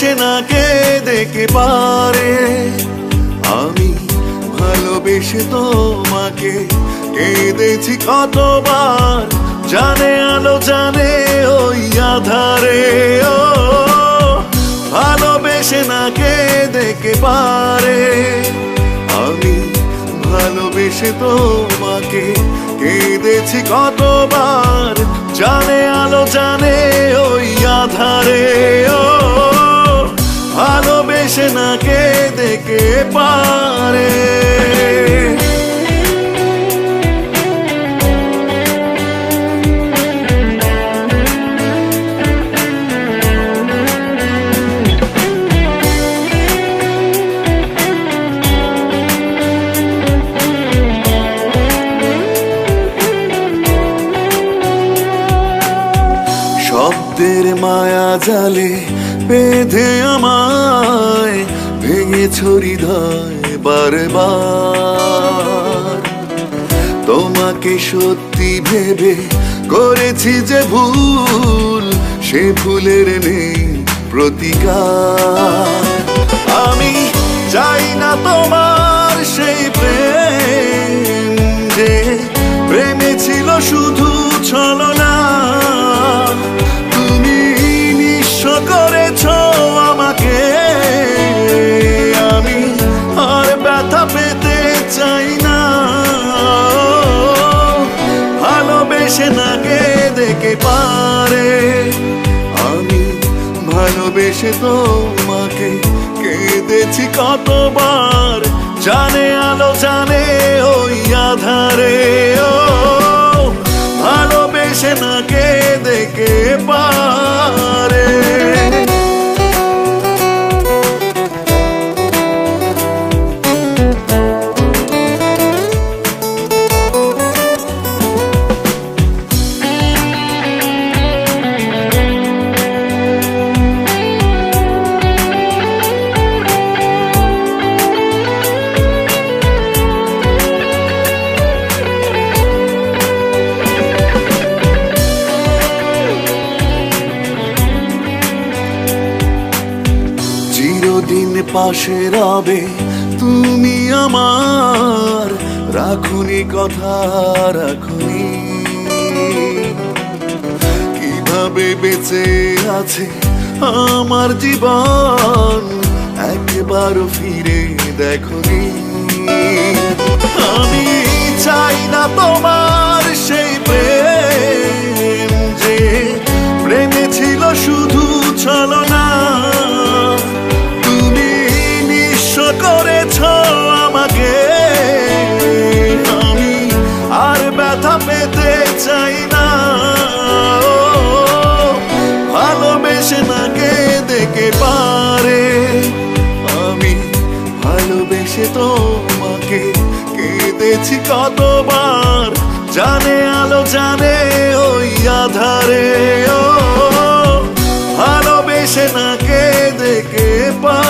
ভালোবেসে না কে দেখে পারে। আমি ভালোবেসে তোমাকে কেঁদেছি কতবার, জানে আলো, জানে ওই আধারে। ও, ভালোবেসে না কে দেখে পারে। আমি ভালোবেসে তোমাকে কেঁদেছি কতবার জালে বেঁধে আমায় ভেঙে ছড়ি ধায় বারবার। তোমাকে সত্যি ভেবে করেছি যে ভুল, সে ভুলের নেই প্রতিকার। ভালোবেসে না কে দেখে পারে। আমি ভালোবেসে তোমাকে কেঁদেছি কতবার। জানে আলো জানে ওই আধারে, ও চিরদিন পাশে রবে, তুমি আমার। রাখুনি কথা, রাখুনি। কীভাবে বেঁচে আছে আমার জীবন, একবার ফিরে দেখুনি। আমি চাই না তোমার কেঁদেছি কতবার? জানে আলো জানে ওই আধারে ও। ভালোবেসে না কে দেখে পারে